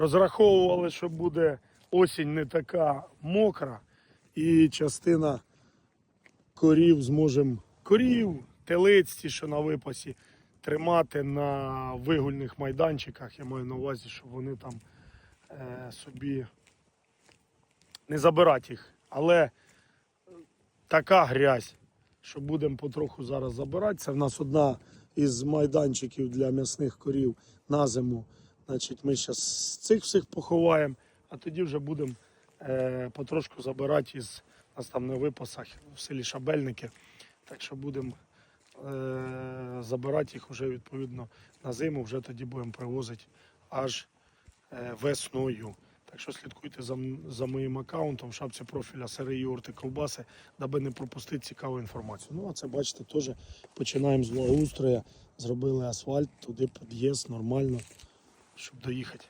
Розраховували, що буде осінь не така мокра, і частина корів зможемо корів, телиць, ті, що на випасі, тримати на вигульних майданчиках. Я маю на увазі, щоб вони там е, собі не забирати їх. Але така грязь, що будемо потроху зараз забирати. Це в нас одна із майданчиків для м'ясних корів на зиму. Значить, ми зараз цих всіх поховаємо, а тоді вже будемо е, потрошку забирати із нас там на випасах в селі Шабельники. Так що будемо е, забирати їх вже відповідно на зиму, вже тоді будемо привозити аж е, весною. Так що слідкуйте за, за моїм аккаунтом в шапці профіля Сири Юрти Ковбаси, даби не пропустити цікаву інформацію. Ну, а це бачите, теж починаємо з благоустрою. Зробили асфальт, туди під'їзд нормально, щоб доїхати.